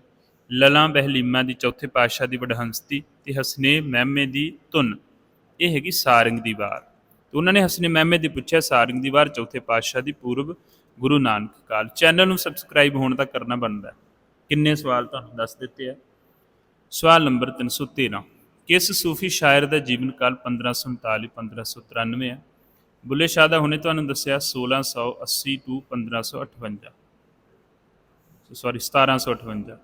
ਲਲਾਂ ਬਹਿਲੀਮਾ ਦੀ, ਚੌਥੇ ਪਾਤਸ਼ਾਹ ਦੀ ਵਡਹੰਸ ਦੀ ਤੇ ਹਸਨੇ ਮਹਿਮੇ ਦੀ ਧੁਨ। ਇਹ ਹੈਗੀ ਸਾਰੰਗ ਦੀ ਵਾਰ। ਤੇ ਉਹਨਾਂ ਨੇ ਹਸਨੇ ਮਹਿਮੇ ਦੀ ਪੁੱਛਿਆ, ਸਾਰੰਗ ਦੀ ਵਾਰ ਚੌਥੇ ਪਾਤਸ਼ਾਹ ਦੀ ਪੂਰਬ ਗੁਰੂ ਨਾਨਕ ਕਾਲ। ਚੈਨਲ ਨੂੰ ਸਬਸਕ੍ਰਾਈਬ ਹੋਣ ਦਾ ਕਰਨਾ ਬਣਦਾ। ਕਿੰਨੇ ਸਵਾਲ ਤੁਹਾਨੂੰ ਦੱਸ ਦਿੱਤੇ ਆ? ਸਵਾਲ ਨੰਬਰ 313 ਕਿਸ ਸੂਫੀ ਸ਼ਾਇਰ ਦਾ ਜੀਵਨ ਕਾਲ 1539 1593 ਹੈ ਬੁੱਲੇ ਸ਼ਾਹ ਦਾ ਹੁਣੇ ਤੁਹਾਨੂੰ ਦੱਸਿਆ 1680 ਤੋਂ 1558 ਸੌਰੀ 1758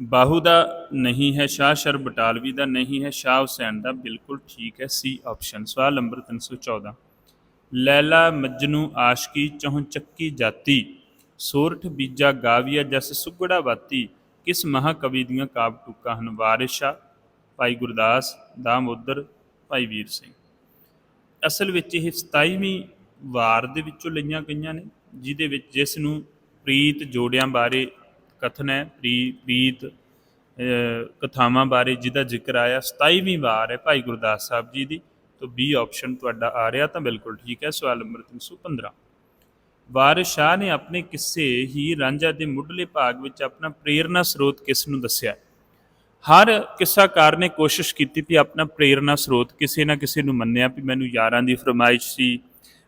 ਬਾਹੂ ਦਾ ਨਹੀਂ ਹੈ ਸ਼ਾਹ ਸ਼ਰ ਬਟਾਲਵੀ ਦਾ ਨਹੀਂ ਹੈ ਸ਼ਾਹ ਹੁਸੈਨ ਦਾ, ਬਿਲਕੁਲ ਠੀਕ ਹੈ, ਸੀ ਆਪਸ਼ਨ। ਸਵਾਲ ਨੰਬਰ 314 ਲੈਲਾ ਮਜਨੂ ਆਸ਼ਕੀ ਚਹੁ ਚੱਕੀ ਜਾਤੀ, ਸੋਰਠ ਬੀਜਾ ਗਾਵੀਆ ਜਸ ਸੁਗੜਾ ਬਾਤੀ, ਕਿਸ ਮਹਾਕਵੀ ਦੀਆਂ ਕਾਵ ਟੁਕਾ ਹਨ? ਵਾਰਿਸ਼ਾ ਭਾਈ ਗੁਰਦਾਸ, ਦਾਮੋਦਰ, ਭਾਈ ਵੀਰ ਸਿੰਘ। ਅਸਲ ਵਿੱਚ ਇਹ 27ਵੀਂ ਵਾਰ ਦੇ ਵਿੱਚੋਂ ਲਈਆਂ ਗਈਆਂ ਨੇ, ਜਿਹਦੇ ਵਿੱਚ ਜਿਸ ਨੂੰ ਪ੍ਰੀਤ ਜੋੜਿਆਂ ਬਾਰੇ ਕਥਨ ਹੈ, ਪ੍ਰੀ- ਪ੍ਰੀਤ ਕਥਾਵਾਂ ਬਾਰੇ ਜਿਹਦਾ ਜ਼ਿਕਰ ਆਇਆ 27ਵੀਂ ਵਾਰ ਹੈ ਭਾਈ ਗੁਰਦਾਸ ਸਾਹਿਬ ਜੀ ਦੀ, ਤਾਂ ਬੀ ਆਪਸ਼ਨ ਤੁਹਾਡਾ ਆ ਰਿਹਾ ਤਾਂ ਬਿਲਕੁਲ ਠੀਕ ਹੈ, ਸਵਾਲ ਨੰਬਰ 315 ਵਾਰਿਸ ਸ਼ਾਹ ਨੇ ਆਪਣੇ ਕਿੱਸੇ ਹੀ ਰਾਂਝਾ ਦੇ ਮੁੱਢਲੇ ਭਾਗ ਵਿੱਚ ਆਪਣਾ ਪ੍ਰੇਰਨਾ ਸਰੋਤ ਕਿਸ ਨੂੰ ਦੱਸਿਆ? ਹਰ ਕਿੱਸਾਕਾਰ ਨੇ ਕੋਸ਼ਿਸ਼ ਕੀਤੀ ਵੀ ਆਪਣਾ ਪ੍ਰੇਰਨਾ ਸਰੋਤ ਕਿਸੇ ਨਾ ਕਿਸੇ ਨੂੰ ਮੰਨਿਆ ਵੀ ਮੈਨੂੰ ਯਾਰਾਂ ਦੀ ਫਰਮਾਇਸ਼ ਸੀ,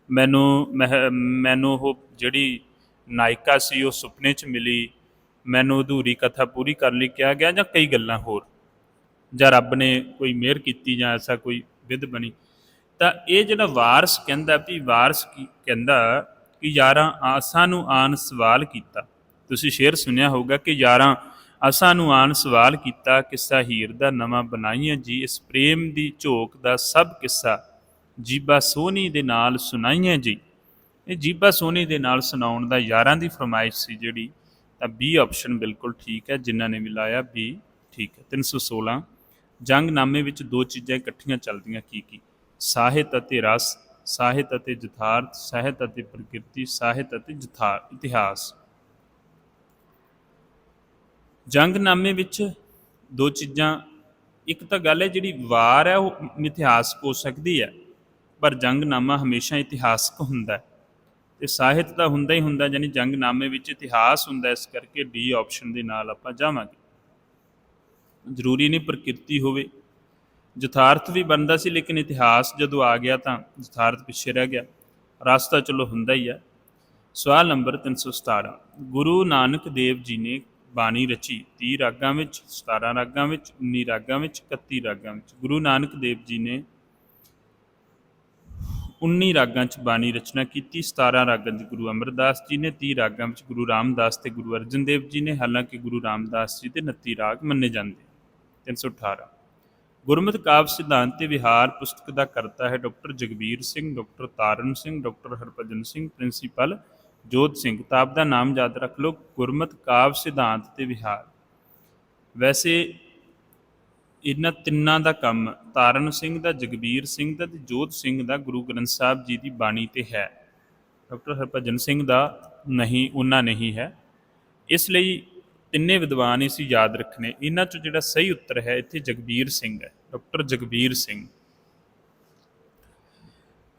ਮੈਨੂੰ ਮਹ- ਮੈਨੂੰ ਉਹ ਜਿਹੜੀ ਨਾਇਕਾ ਸੀ, ਉਹ ਸੁਪਨੇ 'ਚ ਮਿਲੀ, ਮੈਨੂੰ ਅਧੂਰੀ ਕਥਾ ਪੂਰੀ ਕਰਨ ਲਈ, ਕਿਹਾ ਗਿਆ ਜਾਂ ਕਈ ਗੱਲਾਂ ਹੋਰ, ਜਾਂ ਰੱਬ ਨੇ ਕੋਈ ਮਿਹਰ ਕੀਤੀ ਜਾਂ ਐਸਾ ਕੋਈ ਵਿਧ ਬਣੀ। ਤਾਂ ਇਹ ਜਿਹੜਾ ਵਾਰਸ ਕਹਿੰਦਾ, ਵੀ ਵਾਰਸ ਕੀ ਕਹਿੰਦਾ ਕਿ ਯਾਰਾਂ ਆਸਾਂ ਨੂੰ ਆਨ ਸਵਾਲ ਕੀਤਾ। ਤੁਸੀਂ ਸ਼ੇਰ ਸੁਣਿਆ ਹੋਊਗਾ ਕਿ ਯਾਰਾਂ ਆਸਾਂ ਨੂੰ ਆਨ ਸਵਾਲ ਕੀਤਾ, ਕਿੱਸਾ ਹੀਰ ਦਾ ਨਵਾਂ ਬਣਾਈਆਂ ਜੀ, ਇਸ ਪ੍ਰੇਮ ਦੀ ਝੋਕ ਦਾ ਸਭ ਕਿੱਸਾ ਜੀਬਾ ਸੋਹਣੀ ਦੇ ਨਾਲ ਸੁਣਾਈਆਂ ਜੀ। ਇਹ ਜੀਬਾ ਸੋਨੀ ਦੇ ਨਾਲ ਸੁਣਾਉਣ ਦਾ ਯਾਰਾਂ ਦੀ ਫਰਮਾਇਸ਼ ਸੀ ਜਿਹੜੀ, ਤਾਂ ਬੀ ਆਪਸ਼ਨ ਬਿਲਕੁਲ ਠੀਕ ਹੈ, ਜਿਨ੍ਹਾਂ ਨੇ ਵੀ ਲਾਇਆ ਬੀ ਠੀਕ ਹੈ 316 ਜੰਗਨਾਮੇ ਵਿੱਚ ਦੋ ਚੀਜ਼ਾਂ ਇਕੱਠੀਆਂ ਚੱਲਦੀਆਂ, ਕੀ ਕੀ? ਸਾਹਿਤ ਅਤੇ ਰਸ, ਸਾਹਿਤ ਅਤੇ ਯਥਾਰਥ, ਸਾਹਿਤ ਅਤੇ ਪ੍ਰਕਿਰਤੀ, ਸਾਹਿਤ ਅਤੇ ਜਥਾਰ ਇਤਿਹਾਸ। ਜੰਗਨਾਮੇ ਵਿੱਚ ਦੋ ਚੀਜ਼ਾਂ, ਇੱਕ ਤਾਂ ਗੱਲ ਹੈ ਜਿਹੜੀ ਵਾਰ ਹੈ, ਉਹ ਇਤਿਹਾਸਕ ਹੋ ਸਕਦੀ ਹੈ, ਪਰ ਜੰਗਨਾਮਾ ਹਮੇਸ਼ਾ ਇਤਿਹਾਸਕ ਹੁੰਦਾ ਹੈ। ਤੇ ਸਾਹਿਤ ਤਾਂ ਹੁੰਦਾ ਹੀ ਹੁੰਦਾ ਯਾਨੀ ਜੰਗਨਾਮੇ ਵਿੱਚ ਇਤਿਹਾਸ ਹੁੰਦਾ, ਇਸ ਕਰਕੇ ਡੀ ਆਪਸ਼ਨ ਦੇ ਨਾਲ ਆਪਾਂ ਜਾਵਾਂਗੇ। ਜ਼ਰੂਰੀ ਨਹੀਂ ਪ੍ਰਕਿਰਤੀ ਹੋਵੇ। ਯਥਾਰਥ ਵੀ ਬਣਦਾ ਸੀ, ਲੇਕਿਨ ਇਤਿਹਾਸ ਜਦੋਂ ਆ ਗਿਆ ਤਾਂ ਯਥਾਰਥ ਪਿੱਛੇ ਰਹਿ ਗਿਆ। ਰਸਤਾ ਚਲੋ ਹੁੰਦਾ ਹੀ ਹੈ ਸਵਾਲ ਨੰਬਰ 317 ਗੁਰੂ ਨਾਨਕ ਦੇਵ ਜੀ ਨੇ ਬਾਣੀ ਰਚੀ 30 ਰਾਗਾਂ ਵਿੱਚ 17 ਰਾਗਾਂ ਵਿੱਚ 19 ਰਾਗਾਂ ਵਿੱਚ 31 ਰਾਗਾਂ ਵਿੱਚ। ਗੁਰੂ ਨਾਨਕ ਦੇਵ ਜੀ ਨੇ 19 ਰਾਗਾਂ 'ਚ ਬਾਣੀ ਰਚਨਾ ਕੀਤੀ 17 ਰਾਗਾਂ 'ਚ ਗੁਰੂ ਅਮਰਦਾਸ ਜੀ ਨੇ 30 ਰਾਗਾਂ ਵਿੱਚ ਗੁਰੂ ਰਾਮਦਾਸ ਤੇ ਗੁਰੂ ਅਰਜਨ ਦੇਵ ਜੀ ਨੇ, ਹਾਲਾਂਕਿ ਗੁਰੂ ਰਾਮਦਾਸ ਜੀ ਦੇ 29 ਰਾਗ ਮੰਨੇ ਜਾਂਦੇ। 318 ਗੁਰਮਤਿ ਕਾਵਿ ਸਿਧਾਂਤ ਤੇ ਵਿਹਾਰ ਪੁਸਤਕ ਦਾ ਕਰਤਾ ਹੈ doctor Jagbir Singh, doctor Taran Singh, doctor Harbhajan Singh, principal Jot Singh. ਕਿਤਾਬ ਦਾ ਨਾਮ ਯਾਦ ਰੱਖ ਲਓ, ਗੁਰਮਤਿ ਕਾਵਿ ਸਿਧਾਂਤ ਤੇ ਵਿਹਾਰ। ਵੈਸੇ ਇਹਨਾਂ ਤਿੰਨਾਂ ਦਾ ਕੰਮ ਤਾਰਨ ਸਿੰਘ ਦਾ, ਜਗਬੀਰ ਸਿੰਘ ਦਾ ਤੇ ਜੋਤ ਸਿੰਘ ਦਾ ਗੁਰੂ ਗ੍ਰੰਥ ਸਾਹਿਬ ਜੀ ਦੀ ਬਾਣੀ ਤੇ ਹੈ। ਡਾਕਟਰ ਹਰਭਜਨ ਸਿੰਘ ਦਾ ਨਹੀਂ, ਉਹਨਾਂ ਨਹੀਂ ਹੈ। ਇਸ ਲਈ ਤਿੰਨੇ ਵਿਦਵਾਨ ਹੀ ਯਾਦ ਰੱਖਣੇ। ਇਹਨਾਂ ਚੋਂ ਜਿਹੜਾ ਸਹੀ ਉੱਤਰ ਹੈ, ਇੱਥੇ ਜਗਬੀਰ ਸਿੰਘ ਹੈ। ਡਾਕਟਰ ਜਗਬੀਰ ਸਿੰਘ।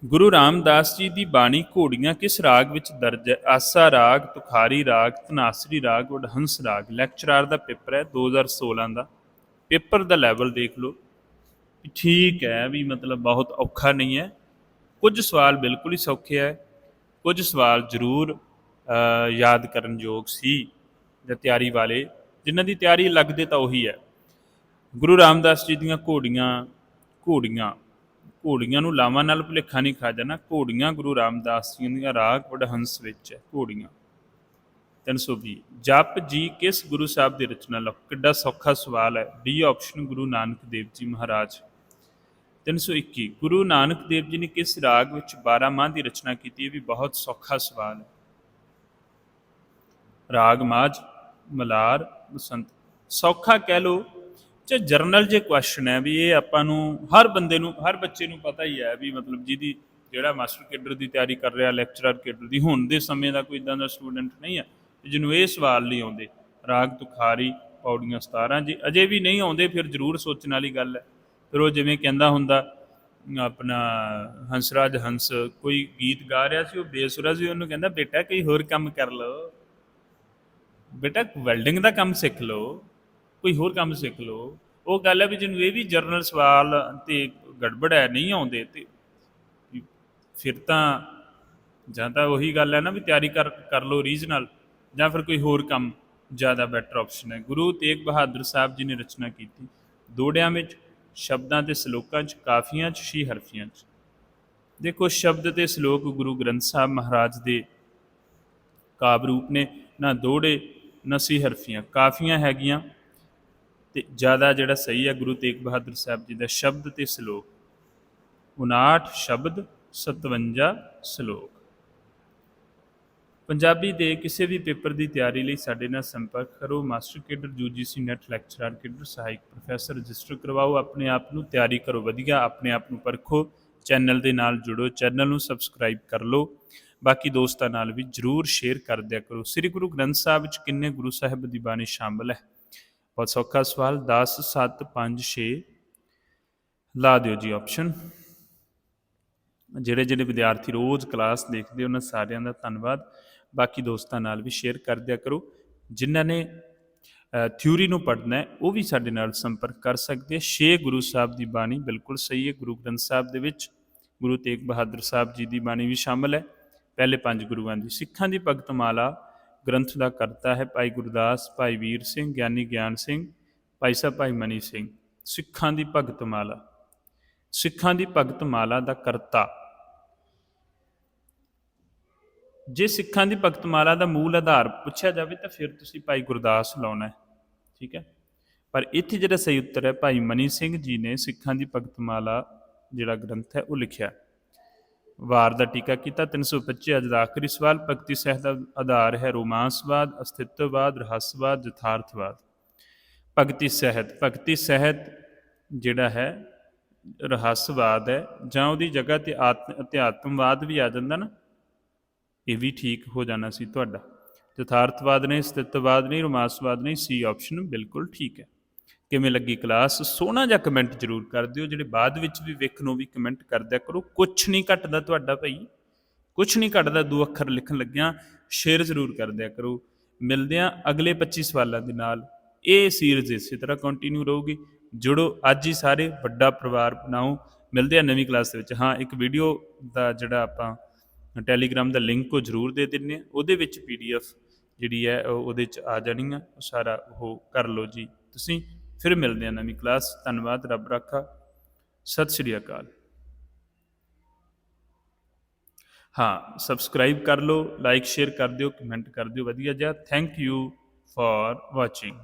ਗੁਰੂ ਰਾਮਦਾਸ ਜੀ ਦੀ ਬਾਣੀ ਘੋੜੀਆਂ ਕਿਸ ਰਾਗ ਵਿੱਚ ਦਰਜ ਹੈ? ਆਸਾ ਰਾਗ, ਤੁਖਾਰੀ ਰਾਗ ਤਨਾਸਰੀ ਰਾਗ, ਵਡਹੰਸ ਰਾਗ। ਲੈਕਚਰਰ ਦਾ ਪੇਪਰ ਹੈ 2016 ਦਾ। ਪੇਪਰ ਦਾ ਲੈਵਲ ਦੇਖ ਲਓ। ਵੀ ਠੀਕ ਹੈ ਵੀ ਮਤਲਬ ਬਹੁਤ ਔਖਾ ਨਹੀਂ ਹੈ। ਕੁਝ ਸਵਾਲ ਬਿਲਕੁਲ ਹੀ ਸੌਖੇ ਹੈ। ਕੁਝ ਸਵਾਲ ਜ਼ਰੂਰ ਯਾਦ ਕਰਨ ਯੋਗ ਸੀ ਜਾਂ ਤਿਆਰੀ ਵਾਲੇ। ਜਿਨ੍ਹਾਂ ਦੀ ਤਿਆਰੀ ਲੱਗਦੇ ਤਾਂ ਉਹੀ ਹੈ। ਗੁਰੂ ਰਾਮਦਾਸ ਜੀ ਦੀਆਂ ਘੋੜੀਆਂ ਘੋੜੀਆਂ ਘੋੜੀਆਂ ਨੂੰ ਲਾਵਾਂ ਨਾਲ ਭੁਲੇਖਾ ਨਹੀਂ ਖਾ ਜਾਣਾ। ਘੋੜੀਆਂ ਗੁਰੂ ਰਾਮਦਾਸ ਜੀ ਦੀਆਂ ਰਾਗ ਵਡਹੰਸ ਵਿੱਚ ਹੈ। ਘੋੜੀਆਂ। 320 ਜਪ ਜੀ, ਕਿਸ ਗੁਰੂ ਸਾਹਿਬ ਦੀ ਰਚਨਾ? ਲਓ, ਕਿੱਡਾ ਸੌਖਾ ਸਵਾਲ ਹੈ। D option Guru Nanak Dev ji Maharaj. 321 ਗੁਰੂ ਨਾਨਕ ਦੇਵ ਜੀ ਨੇ ਕਿਸ ਰਾਗ ਵਿੱਚ 12 ਮਾਹ ਦੀ ਰਚਨਾ ਕੀਤੀ? ਇਹ ਵੀ ਬਹੁਤ ਸੌਖਾ ਸਵਾਲ ਹੈ। ਰਾਗ ਮਾਝ, ਮਲਾਰ, ਬਸੰਤ। ਸੌਖਾ ਕਹਿ ਲੋ ਜੇ ਜਰਨਲ ਜੇ ਕੁਐਸਚਨ ਹੈ ਵੀ ਇਹ ਆਪਾਂ ਨੂੰ ਹਰ ਬੰਦੇ ਨੂੰ, ਹਰ ਬੱਚੇ ਨੂੰ ਪਤਾ ਹੀ ਹੈ ਵੀ ਮਤਲਬ ਜਿਹਦੀ ਜਿਹੜਾ ਮਾਸਟਰ ਕੇਡਰ ਦੀ ਤਿਆਰੀ ਕਰ ਰਿਹਾ ਲੈਕਚਰਰ ਕੇਡਰ ਦੀ, ਹੁਣ ਦੇ ਸਮੇਂ ਦਾ ਕੋਈ ਇਦਾਂ ਦਾ ਸਟੂਡੈਂਟ ਨਹੀਂ ਹੈ। ਜਿਹਨੂੰ ਇਹ ਸਵਾਲ ਨਹੀਂ ਆਉਂਦੇ, ਰਾਗ ਤੁਖਾਰੀ, ਪੌੜੀਆਂ 17 ਜੇ ਅਜੇ ਵੀ ਨਹੀਂ ਆਉਂਦੇ ਫਿਰ ਜ਼ਰੂਰ ਸੋਚਣ ਵਾਲੀ ਗੱਲ ਹੈ। ਫਿਰ ਉਹ ਜਿਵੇਂ ਕਹਿੰਦਾ ਹੁੰਦਾ, ਆਪਣਾ ਹੰਸਰਾਜ ਹੰਸ ਕੋਈ ਗੀਤ ਗਾ ਰਿਹਾ ਸੀ, ਉਹ ਬੇਸੁਰਾ ਸੀ, ਉਹਨੂੰ ਕਹਿੰਦਾ, ਬੇਟਾ ਕੋਈ ਹੋਰ ਕੰਮ ਕਰ ਲਓ। ਬੇਟਾ ਵੈਲਡਿੰਗ ਦਾ ਕੰਮ ਸਿੱਖ ਲਓ, ਕੋਈ ਹੋਰ ਕੰਮ ਸਿੱਖ ਲਓ। ਉਹ ਗੱਲ ਹੈ ਵੀ ਜਿਹਨੂੰ ਇਹ ਵੀ ਜਰਨਲ ਸਵਾਲ ਤੇ ਗੜਬੜ ਹੈ, ਨਹੀਂ ਆਉਂਦੇ ਤੇ ਫਿਰ ਤਾਂ ਜਾਂ ਤਾਂ ਉਹੀ ਗੱਲ ਹੈ ਨਾ ਵੀ ਤਿਆਰੀ ਕਰ ਕਰ ਲਓ ਰੀਜਨਲ। ਜਾਂ ਫਿਰ ਕੋਈ ਹੋਰ ਕੰਮ, ਜ਼ਿਆਦਾ ਬੈਟਰ ਆਪਸ਼ਨ ਹੈ। ਗੁਰੂ ਤੇਗ ਬਹਾਦਰ ਸਾਹਿਬ ਜੀ ਨੇ ਰਚਨਾ ਕੀਤੀ, ਦੋੜਿਆਂ ਵਿੱਚ, ਸ਼ਬਦਾਂ ਤੇ ਸ਼ਲੋਕਾਂ 'ਚ, ਕਾਫੀਆਂ 'ਚ ਸ਼ੀ ਹਰਫੀਆਂ 'ਚ। ਦੇਖੋ, ਸ਼ਬਦ ਤੇ ਸ਼ਲੋਕ ਗੁਰੂ ਗ੍ਰੰਥ ਸਾਹਿਬ ਮਹਾਰਾਜ ਦੇ ਕਾਵ ਰੂਪ ਨੇ, ਨਾ ਦੋੜੇ, ਨਾ ਸੀ ਹਰਫੀਆਂ। ਕਾਫੀਆਂ ਹੈਗੀਆਂ ਤੇ ਜ਼ਿਆਦਾ ਜਿਹੜਾ ਸਹੀ ਹੈ ਗੁਰੂ ਤੇਗ ਬਹਾਦਰ ਸਾਹਿਬ ਜੀ ਦਾ ਸ਼ਬਦ ਤੇ ਸ਼ਲੋਕ। 59 ਸ਼ਬਦ 57 ਸ਼ਲੋਕ। ਪੰਜਾਬੀ ਦੇ ਕਿਸੇ ਵੀ ਪੇਪਰ ਦੀ ਤਿਆਰੀ ਲਈ ਸਾਡੇ ਨਾਲ ਸੰਪਰਕ ਕਰੋ। Master cadre UGC NET lecturer cadre, ਸਹਾਇਕ ਪ੍ਰੋਫੈਸਰ ਰਜਿਸਟਰ ਕਰਵਾਓ। ਆਪਣੇ ਆਪ ਨੂੰ ਤਿਆਰੀ ਕਰੋ ਵਧੀਆ, ਆਪਣੇ ਆਪ ਨੂੰ ਪਰਖੋ। ਚੈਨਲ ਦੇ ਨਾਲ ਜੁੜੋ, ਚੈਨਲ ਨੂੰ ਸਬਸਕ੍ਰਾਈਬ ਕਰ ਲਓ। ਬਾਕੀ ਦੋਸਤਾਂ ਨਾਲ ਵੀ ਜਰੂਰ ਸ਼ੇਅਰ ਕਰ ਦਿਆ ਕਰੋ। ਸ੍ਰੀ ਗੁਰੂ ਗ੍ਰੰਥ ਸਾਹਿਬ ਵਿੱਚ ਕਿੰਨੇ ਗੁਰੂ ਸਾਹਿਬ ਦੀ ਬਾਣੀ ਸ਼ਾਮਲ ਹੈ? ਬਹੁਤ ਸੌਖਾ ਸਵਾਲ 10 7 5 6 ਲਾ ਦਿਓ ਜੀ ਆਪਸ਼ਨ ਜਿਹੜੇ ਜਿਹੜੇ ਵਿਦਿਆਰਥੀ ਰੋਜ਼ ਕਲਾਸ ਦੇਖਦੇ ਉਹਨਾਂ ਸਾਰਿਆਂ ਦਾ ਧੰਨਵਾਦ। ਬਾਕੀ ਦੋਸਤਾਂ ਨਾਲ ਵੀ ਸ਼ੇਅਰ ਕਰ ਦਿਆ ਕਰੋ। ਜਿਨ੍ਹਾਂ ਨੇ ਥਿਊਰੀ ਨੂੰ ਪੜ੍ਹਨਾ ਹੈ, ਉਹ ਵੀ ਸਾਡੇ ਨਾਲ ਸੰਪਰਕ ਕਰ ਸਕਦੇ ਆ ਛੇ ਗੁਰੂ ਸਾਹਿਬ ਦੀ ਬਾਣੀ ਬਿਲਕੁਲ ਸਹੀ ਹੈ। ਗੁਰੂ ਗ੍ਰੰਥ ਸਾਹਿਬ ਦੇ ਵਿੱਚ ਗੁਰੂ ਤੇਗ ਬਹਾਦਰ ਸਾਹਿਬ ਜੀ ਦੀ ਬਾਣੀ ਵੀ ਸ਼ਾਮਲ ਹੈ। ਪਹਿਲੇ ਪੰਜ ਗੁਰੂਆਂ ਦੀ ਸਿੱਖਾਂ ਦੀ ਭਗਤ ਮਾਲਾ ਗ੍ਰੰਥ ਦਾ ਕਰਤਾ ਹੈ ਭਾਈ ਗੁਰਦਾਸ, ਭਾਈ ਵੀਰ ਸਿੰਘ, ਗਿਆਨੀ ਗਿਆਨ ਸਿੰਘ, ਭਾਈ ਸਾਹਿਬ ਭਾਈ ਮਨੀ ਸਿੰਘ। ਸਿੱਖਾਂ ਦੀ ਭਗਤ ਮਾਲਾ ਸਿੱਖਾਂ ਦੀ ਭਗਤ ਮਾਲਾ ਦਾ ਕਰਤਾ। ਜੇ ਸਿੱਖਾਂ ਦੀ ਭਗਤਮਾਲਾ ਦਾ ਮੂਲ ਆਧਾਰ ਪੁੱਛਿਆ ਜਾਵੇ ਤਾਂ ਫਿਰ ਤੁਸੀਂ ਭਾਈ ਗੁਰਦਾਸ ਲਾਉਣਾ ਠੀਕ ਹੈ? ਪਰ ਇੱਥੇ ਜਿਹੜਾ ਸਹੀ ਉੱਤਰ ਹੈ, ਭਾਈ ਮਨੀ ਸਿੰਘ ਜੀ ਨੇ ਸਿੱਖਾਂ ਦੀ ਭਗਤਮਾਲਾ ਜਿਹੜਾ ਗ੍ਰੰਥ ਹੈ, ਉਹ ਲਿਖਿਆ। ਵਾਰ ਦਾ ਟੀਕਾ ਕੀਤਾ 325 ਅੱਜ ਦਾ ਆਖਰੀ ਸਵਾਲ, ਭਗਤੀ ਸਹਿਤ ਦਾ ਆਧਾਰ ਹੈ ਰੋਮਾਂਸਵਾਦ, ਅਸਤਿਤਵਵਾਦ, ਰਹੱਸਵਾਦ, ਯਥਾਰਥਵਾਦ। ਭਗਤੀ ਸਹਿਤ ਭਗਤੀ ਸਹਿਤ ਜਿਹੜਾ ਹੈ, ਰਹੱਸਵਾਦ ਹੈ, ਜਾਂ ਉਹਦੀ ਜਗ੍ਹਾ ਤੇ ਆਤਮ ਅਧਿਆਤਮਵਾਦ ਵੀ ਆ ਜਾਂਦਾ ਨਾ ਇਹ ਵੀ ਠੀਕ ਹੋ ਜਾਣਾ ਸੀ ਤੁਹਾਡਾ। ਯਥਾਰਥਵਾਦ ਨਹੀਂ ਸਤਿਤਵਵਾਦ ਨਹੀਂ, ਰੋਮਾਂਸਵਾਦ ਨਹੀਂ, ਸੀ ਆਪਸ਼ਨ ਬਿਲਕੁਲ ਠੀਕ ਹੈ। ਕਿਵੇਂ ਲੱਗੀ ਕਲਾਸ? ਸੋਹਣਾ ਜਿਹਾ ਕਮੈਂਟ ਜ਼ਰੂਰ ਕਰ ਦਿਓ। ਜਿਹੜੇ ਬਾਅਦ ਵਿੱਚ ਵੀ ਵੇਖਣ ਨੂੰ ਵੀ ਕਮੈਂਟ ਕਰਦਿਆ ਕਰੋ। ਕੁਛ ਨਹੀਂ ਘਟਦਾ ਤੁਹਾਡਾ ਭਾਈ। ਕੁਛ ਨਹੀਂ ਘਟਦਾ, ਦੋ ਅੱਖਰ ਲਿਖਣ ਲੱਗਿਆਂ। ਸ਼ੇਅਰ ਜ਼ਰੂਰ ਕਰਦਿਆ ਕਰੋ। ਮਿਲਦੇ ਆ ਅਗਲੇ 25 ਸਵਾਲਾਂ ਦੇ ਨਾਲ। ਇਹ ਸੀਰੀਜ਼ ਇਸੇ ਤਰ੍ਹਾਂ ਕੰਟੀਨਿਊ ਰਹੂਗੀ। ਜੁੜੋ ਅੱਜ ਹੀ ਸਾਰੇ। ਵੱਡਾ ਪਰਿਵਾਰ ਬਣਾਓ। ਮਿਲਦੇ ਆ ਨਵੀਂ ਕਲਾਸ ਦੇ ਵਿੱਚ। ਹਾਂ, ਇੱਕ ਵੀਡੀਓ ਦਾ ਜਿਹੜਾ ਆਪਾਂ ਟੈਲੀਗ੍ਰਾਮ ਦਾ ਲਿੰਕ ਉਹ ਜ਼ਰੂਰ ਦੇ ਦਿੰਨੇ ਆ। ਉਹਦੇ ਵਿੱਚ ਪੀਡੀਐਫ ਜਿਹੜੀ ਹੈ, ਉਹ ਉਹਦੇ ਚ ਆ ਜਾਣੀ ਆ। ਉਹ ਸਾਰਾ ਉਹ ਕਰ ਲਓ ਜੀ ਤੁਸੀਂ। ਫਿਰ ਮਿਲਦੇ ਆ ਨਵੀਂ ਕਲਾਸ ਧੰਨਵਾਦ। ਰੱਬ ਰੱਖਾ। ਸਤਿ ਸ਼੍ਰੀ ਅਕਾਲ। ਹਾਂ ਸਬਸਕ੍ਰਾਈਬ ਕਰ ਲਓ ਲਾਈਕ ਸ਼ੇਅਰ ਕਰ ਦਿਓ ਕਮੈਂਟ ਕਰ ਦਿਓ। ਵਧੀਆ ਜਿਹਾ। Thank you for watching